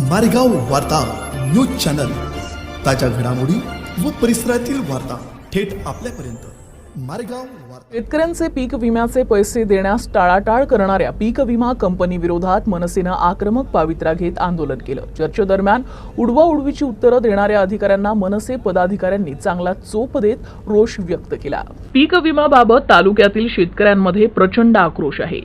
मारेगाव वार्ता news channel. ताज्या घडामोडी व परिसरातील वार्ता थेट आपल्यापर्यंत. मारेगाव शेतकऱ्यांचे पीक विम्याचे पैसे देण्यास टाळाटाळ करणाऱ्या पीक विमा कंपनी विरोधात मनसेनं आक्रमक पावित्रा घेत आंदोलन केलं. चर्चेदरम्यान उडवा उडवीची उत्तरं देणाऱ्या अधिकाऱ्यांना मनसे पदाधिकाऱ्यांनी चांगला चोप देत रोष व्यक्त केला. पीक विम्याबाबत तालुक्यातील शेतकऱ्यांमध्ये प्रचंड आक्रोश आहे.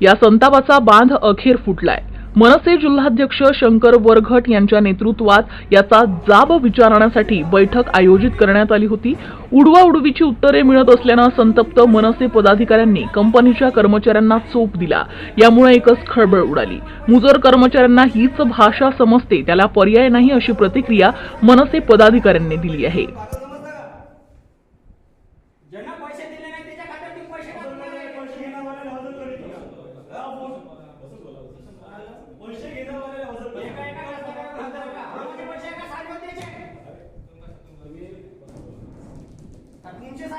या संतापाचा बांध अखेर फुटलाय. मनसे जिल्हाध्यक्ष शंकर वरघट यांच्या नेतृत्वात याचा जाब विचारण्यासाठी बैठक आयोजित करण्यात आली होती. उडवा उडवीची उत्तरे मिळत असल्यानं संतप्त मनसे पदाधिकाऱ्यांनी कंपनीच्या कर्मचाऱ्यांना चोप दिला. यामुळे एकच खळबळ उडाली. मुजर कर्मचाऱ्यांना हीच भाषा समजते त्याला पर्याय नाही अशी प्रतिक्रिया मनसे पदाधिकाऱ्यांनी दिली आहे.